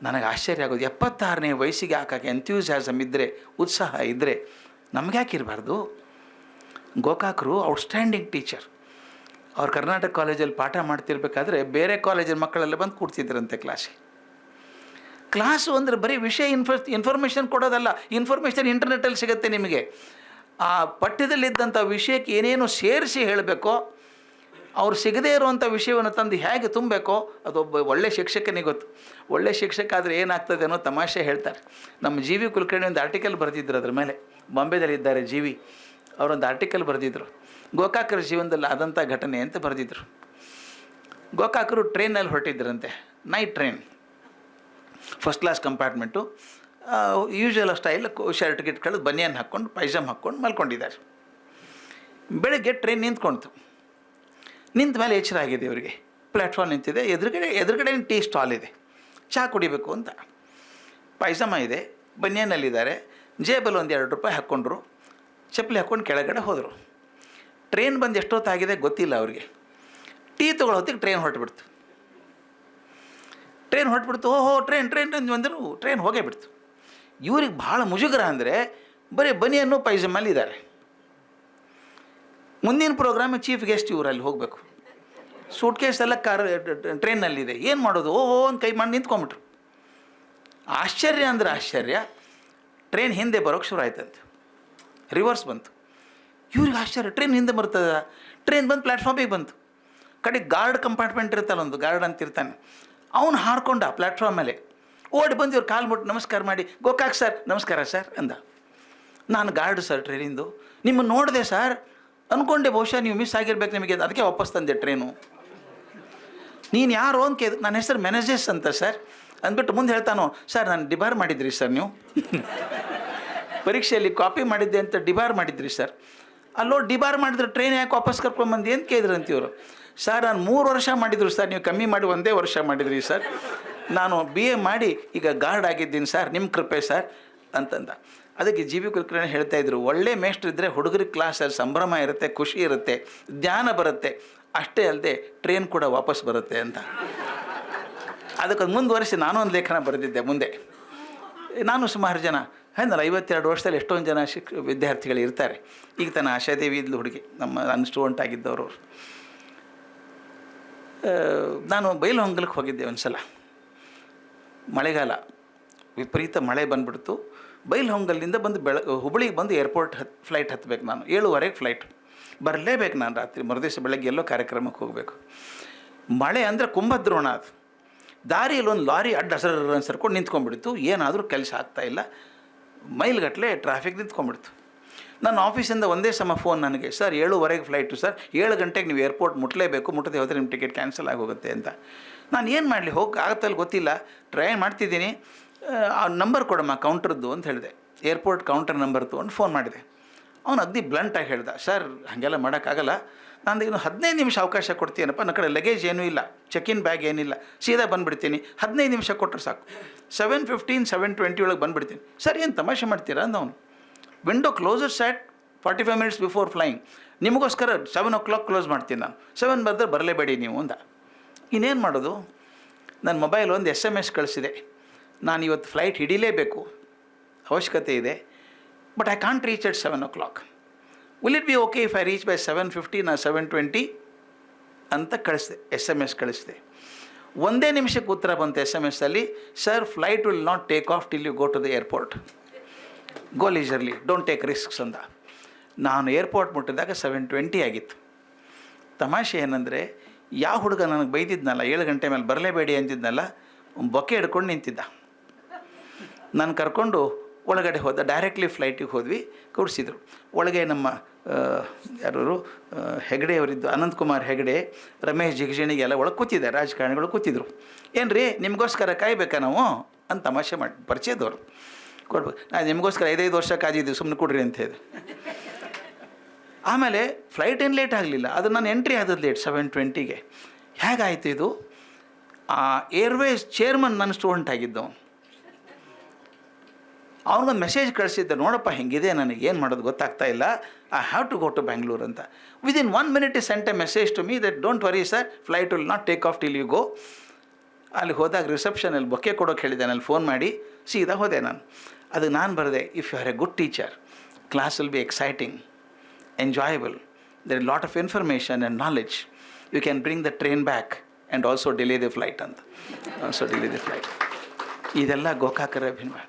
ನನಗೆ ಆಶ್ಚರ್ಯ ಆಗೋದು. ಎಪ್ಪತ್ತಾರನೇ ವಯಸ್ಸಿಗೆ ಹಾಕಕ್ಕೆ ಎಂಥ್ಯೂಸಿಯಾಸಮ್ ಇದ್ದರೆ ಉತ್ಸಾಹ ಇದ್ದರೆ ನಮ್ಗೆ ಯಾಕೆ ಇರಬಾರ್ದು? ಗೋಕಾಕರು ಔಟ್ಸ್ಟ್ಯಾಂಡಿಂಗ್ ಟೀಚರ್ ಅವ್ರು ಕರ್ನಾಟಕ ಕಾಲೇಜಲ್ಲಿ ಪಾಠ ಮಾಡ್ತಿರ್ಬೇಕಾದ್ರೆ ಬೇರೆ ಕಾಲೇಜಿನ ಮಕ್ಕಳೆಲ್ಲ ಬಂದು ಕೂಡ್ತಿದ್ರಂತೆ ಕ್ಲಾಸಿಗೆ ಕ್ಲಾಸು ಅಂದರೆ ಬರೀ ವಿಷಯ ಇನ್ಫ ಇನ್ಫಾರ್ಮೇಷನ್ ಕೊಡೋದಲ್ಲ ಇನ್ಫಾರ್ಮೇಷನ್ ಇಂಟರ್ನೆಟಲ್ಲಿ ಸಿಗುತ್ತೆ ನಿಮಗೆ. ಆ ಪಠ್ಯದಲ್ಲಿದ್ದಂಥ ವಿಷಯಕ್ಕೆ ಏನೇನು ಸೇರಿಸಿ ಹೇಳಬೇಕೋ, ಅವ್ರು ಸಿಗದೇ ಇರುವಂಥ ವಿಷಯವನ್ನು ತಂದು ಹೇಗೆ ತುಂಬಬೇಕೋ, ಅದೊಬ್ಬ ಒಳ್ಳೆ ಶಿಕ್ಷಕನಿಗೆ ಗೊತ್ತು. ಒಳ್ಳೆ ಶಿಕ್ಷಕ ಆದರೆ ಏನಾಗ್ತದೆ ಅನ್ನೋ ತಮಾಷೆ ಹೇಳ್ತಾರೆ. ನಮ್ಮ ಜಿ ವಿ ಕುಲಕರ್ಣಿ ಒಂದು ಆರ್ಟಿಕಲ್ ಬರೆದಿದ್ದರು ಅದ್ರ ಮೇಲೆ. ಬಾಂಬೆದಲ್ಲಿದ್ದಾರೆ ಜಿ ವಿ ಅವರೊಂದು ಆರ್ಟಿಕಲ್ ಬರೆದಿದ್ದರು ಗೋಕಾಕರ ಜೀವನದಲ್ಲಿ ಆದಂಥ ಘಟನೆ ಅಂತ ಬರೆದಿದ್ದರು ಗೋಕಾಕರು ಟ್ರೈನಲ್ಲಿ ಹೊರಟಿದ್ರಂತೆ. Night train first class compartment usual style shirt ಗಿಟ್ ಕಳೆದು ಬನಿಯನ್ ಹಾಕ್ಕೊಂಡು, ಪೈಜಾಮ್ ಹಾಕ್ಕೊಂಡು ಮಲ್ಕೊಂಡಿದ್ದಾರೆ. ಬೆಳಗ್ಗೆ ಟ್ರೈನ್ ನಿಂತ್ಕೊಳ್ತು ನಿಂತ ಮೇಲೆ ಎಚ್ಚರ ಆಗಿದೆ ಇವರಿಗೆ. ಪ್ಲ್ಯಾಟ್ಫಾರ್ಮ್ ನಿಂತಿದೆ, ಎದುರುಗಡೆ ಎದುರುಗಡೆ ಟೀ ಸ್ಟಾಲ್ ಇದೆ. ಚಹಾ ಕುಡಿಬೇಕು ಅಂತ. ಪೈಜಾಮ ಇದೆ ಬನಿಯನ್ನಲ್ಲಿದ್ದಾರೆ ಜೇಬಲ್ಲಿ ಒಂದು ಎರಡು ರೂಪಾಯಿ ಹಾಕ್ಕೊಂಡ್ರು. ಚಪ್ಪಲಿ ಹಾಕ್ಕೊಂಡು ಕೆಳಗಡೆ ಹೋದರು. ಟ್ರೈನ್ ಬಂದು ಎಷ್ಟೊತ್ತಾಗಿದೆ ಗೊತ್ತಿಲ್ಲ ಅವ್ರಿಗೆ. ಟೀ ತೊಗೊಳ್ಳೋ ಹೊತ್ತಿಗೆ ಟ್ರೈನ್ ಹೊರಟುಬಿಡ್ತು ಟ್ರೈನ್ ಹೊರಟ್ಬಿಡ್ತು, ಓಹೋ, ಟ್ರೈನ್ ಟ್ರೈನ್ ಟ್ರೈನ್ ಬಂದರು ಟ್ರೈನ್ ಹೋಗೇ ಬಿಡ್ತು. ಇವ್ರಿಗೆ ಭಾಳ ಮುಜುಗರ ಅಂದರೆ ಬರೀ ಬನಿಯನ್ನು ಪೈಜಾಮಲ್ಲಿ ಇದ್ದಾರೆ. ಮುಂದಿನ ಪ್ರೋಗ್ರಾಮ್ ಚೀಫ್ ಗೆಸ್ಟ್ ಇವರು ಅಲ್ಲಿ ಹೋಗಬೇಕು. ಸೂಟ್ ಕೇಸ್ ಎಲ್ಲ ಕಾರ್ ಟ್ರೈನಲ್ಲಿದೆ ಏನು ಮಾಡೋದು? ಓಹೋ ಅಂತ ಕೈ ಮಾಡಿ ನಿಂತ್ಕೊಂಬಿಟ್ರು ಆಶ್ಚರ್ಯ ಅಂದ್ರೆ ಆಶ್ಚರ್ಯ ಟ್ರೈನ್ ಹಿಂದೆ ಬರೋಕ್ಕೆ ಶುರು ಆಯ್ತಂತೆ. ರಿವರ್ಸ್ ಬಂತು. ಇವ್ರಿಗೆ ಆಶ್ಚರ್ಯ ಟ್ರೈನ್ ಹಿಂದೆ ಬರ್ತದ? ಟ್ರೈನ್ ಬಂದು ಪ್ಲ್ಯಾಟ್ಫಾರ್ಮಿಗೆ ಬಂತು. ಕಡೆಗೆ ಗಾರ್ಡ್ ಕಂಪಾರ್ಟ್ಮೆಂಟ್ ಇರ್ತಲ್ಲ ಒಂದು ಗಾರ್ಡ್ ಅಂತ ಇರ್ತಾನೆ. ಅವನು ಹಾರ್ಕೊಂಡ ಪ್ಲಾಟ್ಫಾರ್ಮ್ ಮೇಲೆ ಓಡಿ ಬಂದು ಇವ್ರು ಕಾಲು ಮುಟ್ಟು ನಮಸ್ಕಾರ ಮಾಡಿ, ಗೋಕಾಕ್ ಸರ್, ನಮಸ್ಕಾರ ಸರ್ ಅಂದ. ನಾನು ಗಾರ್ಡ್ ಸರ್ ಟ್ರೈನಿಂದು ನಿಮ್ಮನ್ನು ನೋಡಿದೆ ಸರ್ ಅಂದ್ಕೊಂಡೆ ಬಹುಶಃ ನೀವು ಮಿಸ್ ಆಗಿರ್ಬೇಕು ನಿಮಗೆ, ಅದಕ್ಕೆ ವಾಪಸ್ ತಂದೆ ಟ್ರೈನು ನೀನು ಯಾರು ಅಂತ ಕೇಳಿದ, ನನ್ನ ಹೆಸರು ಮ್ಯಾನೇಜರ್ಸ್ ಅಂತ ಸರ್. ಅಂದ್ಬಿಟ್ಟು ಮುಂದೆ ಹೇಳ್ತಾನೋ, ಸರ್, ನಾನು ಡಿಬಾರ್ ಮಾಡಿದ್ರಿ ಸರ್ ನೀವು? ಪರೀಕ್ಷೆಯಲ್ಲಿ ಕಾಪಿ ಮಾಡಿದ್ದೆ ಅಂತ ಡಿಬಾರ್ ಮಾಡಿದ್ರಿ ಸರ್. ಅಲ್ಲೋ, ಡಿಬಾರ್ ಮಾಡಿದ್ರೆ ಟ್ರೈನ್ ಯಾಕೆ ವಾಪಸ್ ಕರ್ಕೊಂಬಂದು ಏನು ಕೇಳಿದ್ರು ಅಂತಿವರು ಸರ್ ನಾನು ಮೂರು ವರ್ಷ ಮಾಡಿದ್ರು ಸರ್ ನೀವು ಕಮ್ಮಿ ಮಾಡಿ ಒಂದೇ ವರ್ಷ ಮಾಡಿದ್ರಿ ಸರ್ ನಾನು ಬಿ ಎ ಮಾಡಿ ಈಗ ಗಾರ್ಡ್ ಆಗಿದ್ದೀನಿ ಸರ್ ನಿಮ್ಮ ಕೃಪೆ ಸರ್ ಅಂತಂದ. ಅದಕ್ಕೆ ಜಿ ಬಿ ಕುಲಕರ್ಣಿ ಹೇಳ್ತಾ ಇದ್ರು, ಒಳ್ಳೆ ಮೇಷ್ಟ್ರು ಇದ್ದರೆ ಹುಡುಗರಿಗೆ ಕ್ಲಾಸಲ್ಲಿ ಸಂಭ್ರಮ ಇರುತ್ತೆ, ಖುಷಿ ಇರುತ್ತೆ, ಧ್ಯಾನ ಬರುತ್ತೆ. ಅಷ್ಟೇ ಅಲ್ಲದೆ ಟ್ರೈನ್ ಕೂಡ ವಾಪಸ್ ಬರುತ್ತೆ ಅಂತ. ಅದಕ್ಕೆ ಮುಂದುವರಿಸಿ ನಾನು ಒಂದು ಲೇಖನ ಬರೆದಿದ್ದೆ ಮುಂದೆ. ನಾನು ಸುಮಾರು ಜನ ಏನಲ್ಲ ಐವತ್ತೆರಡು ವರ್ಷದಲ್ಲಿ ಎಷ್ಟೊಂದು ಜನ ಶಿಕ್ಷ ವಿದ್ಯಾರ್ಥಿಗಳು ಇರ್ತಾರೆ. ಈಗ ತನ್ನ ಆಶಾದೇವಿ ಇದ್ಲು ಹುಡುಗಿ, ನಮ್ಮ ನನ್ನ ಸ್ಟೂಡೆಂಟ್ ಆಗಿದ್ದವರು ಅವ್ರು. ಬಯಲು ನಾನು ಬೈಲಹೊಂಗಲಕ್ಕೆ ಹೋಗಿದ್ದೆ ಒಂದು ಸಲ ಮಳೆಗಾಲ. ವಿಪರೀತ ಮಳೆ ಬಂದ್ಬಿಡ್ತು. ಬೈಲಹೊಂಗಲಿಂದ ಬಂದು ಬೆಳ ಹುಬ್ಬಳ್ಳಿಗೆ ಬಂದು ಏರ್ಪೋರ್ಟ್ ಹತ್, ಫ್ಲೈಟ್ ಹತ್ತಬೇಕು ನಾನು. ಏಳುವರೆಗೆ ಫ್ಲೈಟ್. ಬರಲೇಬೇಕು ನಾನು ರಾತ್ರಿ, ಮರುದಿವಸ ಬೆಳಗ್ಗೆ ಎಲ್ಲೋ ಕಾರ್ಯಕ್ರಮಕ್ಕೆ ಹೋಗಬೇಕು. ಮಳೆ ಅಂದರೆ ಕುಂಭದ್ರೋಣ ಅದು. ದಾರಿಯಲ್ಲಿ ಒಂದು ಲಾರಿ ಅಡ್ಡ ಹಸರ ಸರ್ಕೊಂಡು ನಿಂತ್ಕೊಂಡ್ಬಿಡ್ತು. ಏನಾದರೂ ಕೆಲಸ ಆಗ್ತಾ ಇಲ್ಲ. ಮೈಲ್ಗಟ್ಟಲೆ ಟ್ರಾಫಿಕ್ ನಿಂತ್ಕೊಂಡ್ಬಿಡ್ತು. ನನ್ನ ಆಫೀಸಿಂದ ಒಂದೇ ಸಮ ಫೋನ್ ನನಗೆ, ಸರ್, ಏಳುವರೆಗೆ ಫ್ಲೈಟು ಸರ್, ಏಳು ಗಂಟೆಗೆ ನೀವು ಏರ್ಪೋರ್ಟ್ ಮುಟ್ಟಲೇಬೇಕು ಮುಟ್ಟದೆ ಹೋದರೆ ನಿಮ್ಮ ಟಿಕೆಟ್ ಕ್ಯಾನ್ಸಲ್ ಆಗೋಗುತ್ತೆ ಅಂತ. ನಾನು ಏನು ಮಾಡಲಿ, ಹೋಗಿ ಆಗತ್ತಲ್ಲಿ ಗೊತ್ತಿಲ್ಲ ಟ್ರೈ ಮಾಡ್ತಿದ್ದೀನಿ. ಆ ನಂಬರ್ ಕೊಡಮ್ಮ ಕೌಂಟ್ರದ್ದು ಅಂತ ಹೇಳಿದೆ. ಏರ್ಪೋರ್ಟ್ ಕೌಂಟರ್ ನಂಬರ್ ತೊಗೊಂಡು ಫೋನ್ ಮಾಡಿದೆ. ಅವನು ಅಗ್ದಿ ಬ್ಲಂಟಾಗಿ ಹೇಳ್ದ, ಸರ್, ಹಾಗೆಲ್ಲ ಮಾಡೋಕ್ಕಾಗಲ್ಲ. ನಾನು ಇನ್ನು ಹದಿನೈದು ನಿಮಿಷ ಅವಕಾಶ ಕೊಡ್ತೀನಪ್ಪ, ನನ್ನ ಕಡೆ ಲಗೇಜ್ ಏನೂ ಇಲ್ಲ ಚೆಕ್ ಇನ್ ಬ್ಯಾಗ್ ಏನಿಲ್ಲ, ಸೀದಾ ಬಂದುಬಿಡ್ತೀನಿ. ಹದಿನೈದು ನಿಮಿಷ ಕೊಟ್ಟರೆ ಸಾಕು. ಸೆವೆನ್ ಫಿಫ್ಟೀನ್ ಸೆವೆನ್ ಟ್ವೆಂಟಿ ಒಳಗೆ ಬಂದುಬಿಡ್ತೀನಿ. ಸರ್, ಏನು ತಮಾಷೆ ಮಾಡ್ತೀರಾ? ಅಂದವನು. Window closes at forty five minutes before flying ನಿಮಗೋಸ್ಕರ ಸೆವೆನ್ ಓ ಕ್ಲಾಕ್ ಕ್ಲೋಸ್ ಮಾಡ್ತೀನಿ ನಾನು. ಸೆವೆನ್ ಬಂದರೆ ಬರಲೇಬೇಡಿ ನೀವು ಅಂದ ಇನ್ನೇನು ಮಾಡೋದು? ನನ್ನ ಮೊಬೈಲ್ ಒಂದು ಎಸ್ ಎಂ ಎಸ್ ಕಳಿಸಿದೆ. ನಾನು ಇವತ್ತು ಫ್ಲೈಟ್ ಹಿಡಿಲೇಬೇಕು. ಅವಶ್ಯಕತೆ ಇದೆ. But I can't reach at seven o'clock will it be okay if I reach by seven fifty ನಾ ಸೆವೆನ್ ಟ್ವೆಂಟಿ ಅಂತ ಕಳಿಸಿದೆ. ಎಸ್ ಎಂ ಎಸ್ ಕಳಿಸಿದೆ. ಒಂದೇ ನಿಮಿಷಕ್ಕೆ ಉತ್ತರ ಬಂತು S M ಎಸ್ಸಲ್ಲಿ sir flight will not take off till you go to the airport go leisurely don't take risks ಅಂತ. ನಾನು ಏರ್ಪೋರ್ಟ್ ಮುಟ್ಟಿದಾಗ ಸೆವೆನ್ ಟ್ವೆಂಟಿ ಆಗಿತ್ತು. ತಮಾಷೆ ಏನಂದರೆ ಯಾವ ಹುಡುಗ ನನಗೆ ಬೈದಿದ್ನಲ್ಲ, ಏಳು ಗಂಟೆ ಮೇಲೆ ಬರಲೇಬೇಡಿ ಅಂತಿದ್ನಲ್ಲ, ಬೊಕ್ಕೆ ಹಿಡ್ಕೊಂಡು ನಿಂತಿದ್ದ. ನಾನು ಕರ್ಕೊಂಡು ಒಳಗಡೆ ಹೋದ ಡೈರೆಕ್ಟ್ಲಿ ಫ್ಲೈಟಿಗೆ ಹೋದ್ವಿ ಕೂಡಿಸಿದ್ರು ಒಳಗೆ ನಮ್ಮ ಯಾರು ಹೆಗಡೆಯವರಿದ್ದು ಅನಂತಕುಮಾರ್ ಹೆಗಡೆ, ರಮೇಶ್ ಜಿಗಜಿಣಿಗೆ ಎಲ್ಲ ಒಳಗೆ ಕೂತಿದ್ದೆ, ರಾಜಕಾರಣಿಗಳು ಕೂತಿದ್ರು. ಏನು ರೀ ನಿಮಗೋಸ್ಕರ ಕಾಯ್ಬೇಕಾ ನಾವು? ಅಂತ ತಮಾಷೆ ಮಾಡಿ, ಪರಿಚಯದವರು. ಕೊಡ್ಬೇಕು. ನಾನು ನಿಮಗೋಸ್ಕರ ಐದೈದು ವರ್ಷ ಕಾದಿದ್ದೀವಿ ಸುಮ್ಮನೆ ಕೊಡ್ರಿ ಅಂತ ಹೇಳಿ. ಆಮೇಲೆ ಫ್ಲೈಟ್ ಏನು ಲೇಟ್ ಆಗಲಿಲ್ಲ. ಅದು ನಾನು ಎಂಟ್ರಿ ಆದದ್ದು ಲೇಟ್ ಸೆವೆನ್ ಟ್ವೆಂಟಿಗೆ ಹೇಗಾಯಿತು ಇದು? ಆ ಏರ್ವೇಸ್ ಚೇರ್ಮನ್ ನನ್ನ ಸ್ಟೂಡೆಂಟ್ ಆಗಿದ್ದು. ಅವ್ನಿಗೊಂದು ಮೆಸೇಜ್ ಕಳಿಸಿದ್ದೆ, ನೋಡಪ್ಪ ಹೆಂಗಿದೆ, ನನಗೆ ಏನು ಮಾಡೋದು ಗೊತ್ತಾಗ್ತಾ ಇಲ್ಲ. I have to go to Bangalore ಅಂತ. Within one minute is sent a message to me that don't worry sir flight will not take off till you go ಅಲ್ಲಿ ಹೋದಾಗ ರಿಸೆಪ್ಷನಲ್ಲಿ ಬೊಕ್ಕೆ ಕೊಡೋಕೆ ಹೇಳಿದ್ದೆ ಅಲ್ಲಿ ಫೋನ್ ಮಾಡಿ. ಸೀದಾ ಹೋದೆ ನಾನು. ಅದು ನಾನು ಬರೆದೆ if you are a good teacher class will be exciting enjoyable there lot of information and knowledge knowledge. Bring the train back and also delay the flight ಅಂತ. ಆಲ್ಸೋ ಡಿಲೇ ದಿ ಫ್ಲೈಟ್ ಇದೆಲ್ಲ ಗೋಕಾಕರ ಅಭಿನಯ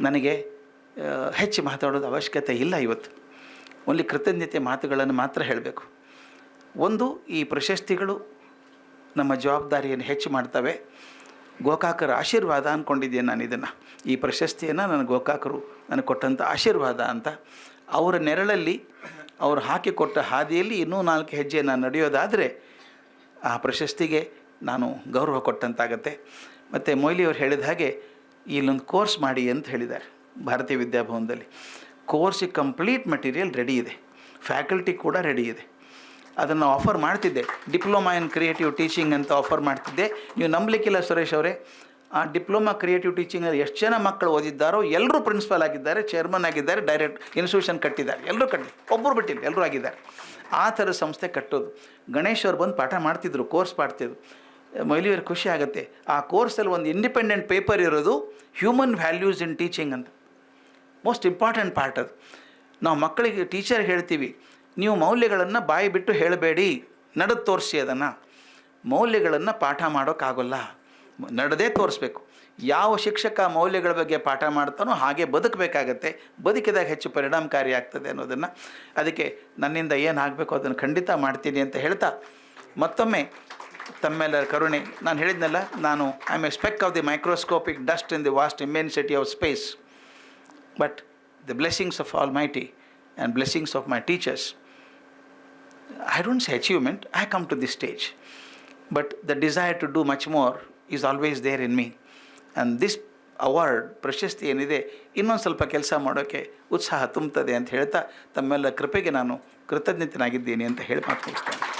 ನನಗೆ ಹೆಚ್ಚು ಮಾತಾಡೋದು ಅವಶ್ಯಕತೆ ಇಲ್ಲ ಇವತ್ತು. ಓನ್ಲಿ ಕೃತಜ್ಞತೆ ಮಾತುಗಳನ್ನು ಮಾತ್ರ ಹೇಳಬೇಕು. ಒಂದು, ಈ ಪ್ರಶಸ್ತಿಗಳು ನಮ್ಮ ಜವಾಬ್ದಾರಿಯನ್ನು ಹೆಚ್ಚು ಮಾಡ್ತವೆ. ಗೋಕಾಕರ ಆಶೀರ್ವಾದ ಅಂದ್ಕೊಂಡಿದ್ದೇನೆ ನಾನು ಇದನ್ನು. ಈ ಪ್ರಶಸ್ತಿಯನ್ನು ನನ್ನ ಗೋಕಾಕರು ನನಗೆ ಕೊಟ್ಟಂಥ ಆಶೀರ್ವಾದ ಅಂತ ಅವರ ನೆರಳಲ್ಲಿ ಅವರು ಹಾಕಿಕೊಟ್ಟ ಹಾದಿಯಲ್ಲಿ ಇನ್ನೂ ನಾಲ್ಕು ಹೆಜ್ಜೆ ನಾನು ನಡೆಯೋದಾದರೆ ಆ ಪ್ರಶಸ್ತಿಗೆ ನಾನು ಗೌರವ ಕೊಟ್ಟಂತಾಗತ್ತೆ. ಮತ್ತು ಮೊಯ್ಲಿಯವರು ಹೇಳಿದ ಹಾಗೆ ಇಲ್ಲೊಂದು ಕೋರ್ಸ್ ಮಾಡಿ ಅಂತ ಹೇಳಿದ್ದಾರೆ ಭಾರತೀಯ ವಿದ್ಯಾಭವನದಲ್ಲಿ. ಕೋರ್ಸಿಗೆ ಕಂಪ್ಲೀಟ್ ಮೆಟೀರಿಯಲ್ ರೆಡಿ ಇದೆ. ಫ್ಯಾಕಲ್ಟಿ ಕೂಡ ರೆಡಿ ಇದೆ. ಅದನ್ನು ಆಫರ್ ಮಾಡ್ತಿದ್ದೆ. ಡಿಪ್ಲೊಮಾ ಇನ್ ಕ್ರಿಯೇಟಿವ್ ಟೀಚಿಂಗ್ ಅಂತ ಆಫರ್ ಮಾಡ್ತಿದ್ದೆ. ನೀವು ನಂಬಲಿಕ್ಕಿಲ್ಲ ಸುರೇಶ್ ಅವರೇ. ಆ ಡಿಪ್ಲೊಮಾ ಕ್ರಿಯೇಟಿವ್ ಟೀಚಿಂಗಲ್ಲಿ ಎಷ್ಟು ಜನ ಮಕ್ಕಳು ಓದಿದ್ದಾರೋ ಎಲ್ಲರೂ ಪ್ರಿನ್ಸಿಪಲ್ ಆಗಿದ್ದಾರೆ, ಚೇರ್ಮನ್ ಆಗಿದ್ದಾರೆ, ಡೈರೆಕ್ಟ್ ಇನ್ಸ್ಟಿಟ್ಯೂಷನ್ ಕಟ್ಟಿದ್ದಾರೆ. ಎಲ್ಲರೂ ಕಟ್ಟಿ ಒಬ್ಬರು ಬಿಟ್ಟಿಲ್ಲ ಎಲ್ಲರೂ ಆಗಿದ್ದಾರೆ. ಆ ಥರ ಸಂಸ್ಥೆ ಕಟ್ಟೋದು. ಗಣೇಶ್ ಅವ್ರು ಬಂದು ಪಾಠ ಮಾಡ್ತಿದ್ರು, ಕೋರ್ಸ್ ಮಾಡ್ತಿದ್ರು. ಮೈಲಿಯವ್ರ ಖುಷಿ ಆಗುತ್ತೆ. ಆ ಕೋರ್ಸಲ್ಲಿ ಒಂದು ಇಂಡಿಪೆಂಡೆಂಟ್ ಪೇಪರ್ ಇರೋದು ಹ್ಯೂಮನ್ ವ್ಯಾಲ್ಯೂಸ್ ಇನ್ ಟೀಚಿಂಗ್ ಅಂತ. ಮೋಸ್ಟ್ ಇಂಪಾರ್ಟೆಂಟ್ ಪಾರ್ಟ್ ಅದು. ನಾವು ಮಕ್ಕಳಿಗೆ ಟೀಚರ್ ಹೇಳ್ತೀವಿ, ನೀವು ಮೌಲ್ಯಗಳನ್ನು ಬಾಯಿ ಬಿಟ್ಟು ಹೇಳಬೇಡಿ. ನಡೆದು ತೋರಿಸಿ ಅದನ್ನು. ಮೌಲ್ಯಗಳನ್ನು ಪಾಠ ಮಾಡೋಕ್ಕಾಗೋಲ್ಲ. ನಡೆದೇ ತೋರಿಸ್ಬೇಕು. ಯಾವ ಶಿಕ್ಷಕ ಮೌಲ್ಯಗಳ ಬಗ್ಗೆ ಪಾಠ ಮಾಡ್ತಾನೋ ಹಾಗೆ ಬದುಕಬೇಕಾಗತ್ತೆ. ಬದುಕಿದಾಗ ಹೆಚ್ಚು ಪರಿಣಾಮಕಾರಿ ಆಗ್ತದೆ ಅನ್ನೋದನ್ನು ಅದಕ್ಕೆ ನನ್ನಿಂದ ಏನು ಆಗಬೇಕು ಅದನ್ನು ಖಂಡಿತ ಮಾಡ್ತೀನಿ ಅಂತ ಹೇಳ್ತಾ. ಮತ್ತೊಮ್ಮೆ ತಮ್ಮೆಲ್ಲರ ಕರುಣೆ. ನಾನು ಹೇಳಿದ್ನಲ್ಲ, ನಾನು I am a speck of the microscopic dust in the vast immensity of space but the blessings of Almighty and blessings of my teachers I don't see achievement I come to this stage but the desire to do much more is always there in me and this award ಪ್ರಶಸ್ತಿ ಏನಿದೆ, ಇನ್ನೊಂದು ಸ್ವಲ್ಪ ಕೆಲಸ ಮಾಡೋಕ್ಕೆ ಉತ್ಸಾಹ ತುಂಬುತ್ತದೆ ಅಂತ ಹೇಳ್ತಾ, ತಮ್ಮೆಲ್ಲ ಕೃಪೆಗೆ ನಾನು ಕೃತಜ್ಞತನಾಗಿದ್ದೀನಿ ಅಂತ ಹೇಳಿ ಮಾತು